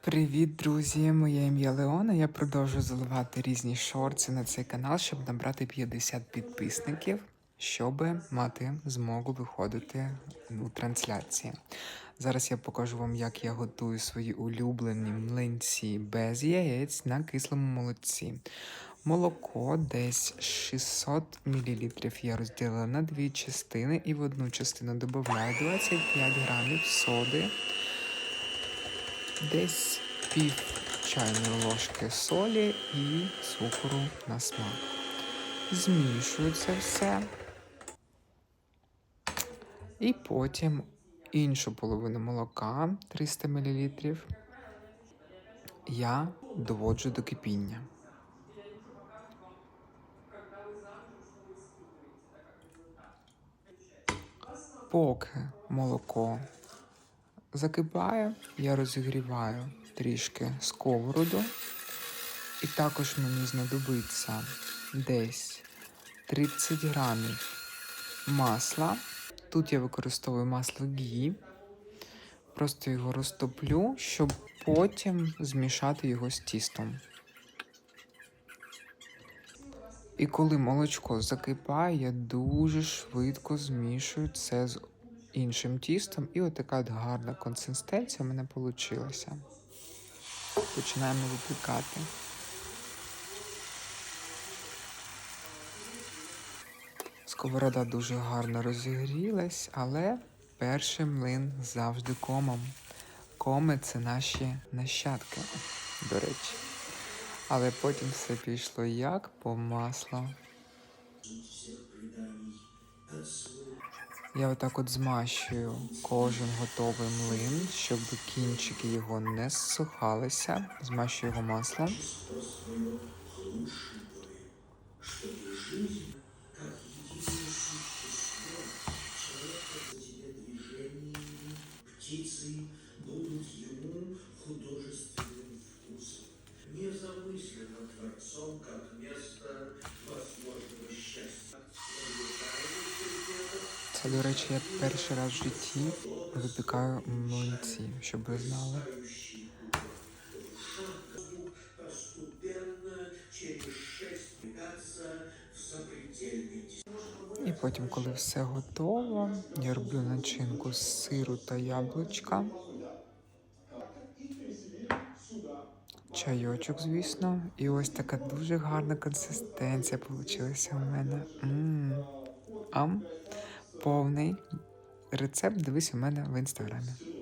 Привіт, друзі! Моє ім'я Леона. Я продовжую заливати різні шорти на цей канал, щоб набрати 50 підписників, щоб мати змогу виходити у трансляції. Зараз я покажу вам, як я готую свої улюблені млинці без яєць на кислому молоці. Молоко десь 600 мл я розділила на дві частини і в одну частину додаю 25 грамів соди десь пів чайної ложки солі і цукру на смак. Змішую це все. І потім іншу половину молока 300 мл я доводжу до кипіння. Поки молоко закипає, я розігріваю трішки сковороду. І також мені знадобиться десь 30 грамів масла. Тут я використовую масло гі. Просто його розтоплю, щоб потім змішати його з тістом. І коли молочко закипає, я дуже швидко змішую це з іншим тістом. І отака от гарна консистенція в мене вийшла. Починаємо випікати. Сковорода дуже гарно розігрілась, але перший млин завжди комом. Коми це наші нащадки, до речі. Але потім все пішло як по маслу. Я отак от змащую кожен готовий млин, щоб кінчики його не зсухалися. Змащую його маслом. птицы будут ему художественным вкусом, незамысленным Творцом, как место Це, до речі, я перший раз в житті випікаю млинці, щоб ви знали. І потім, коли все готово, я роблю начинку з сиру та яблучка. Чайочок, звісно. І ось така дуже гарна консистенція вийшла у мене. М-м. Ам. Повний рецепт дивись у мене в інстаграмі.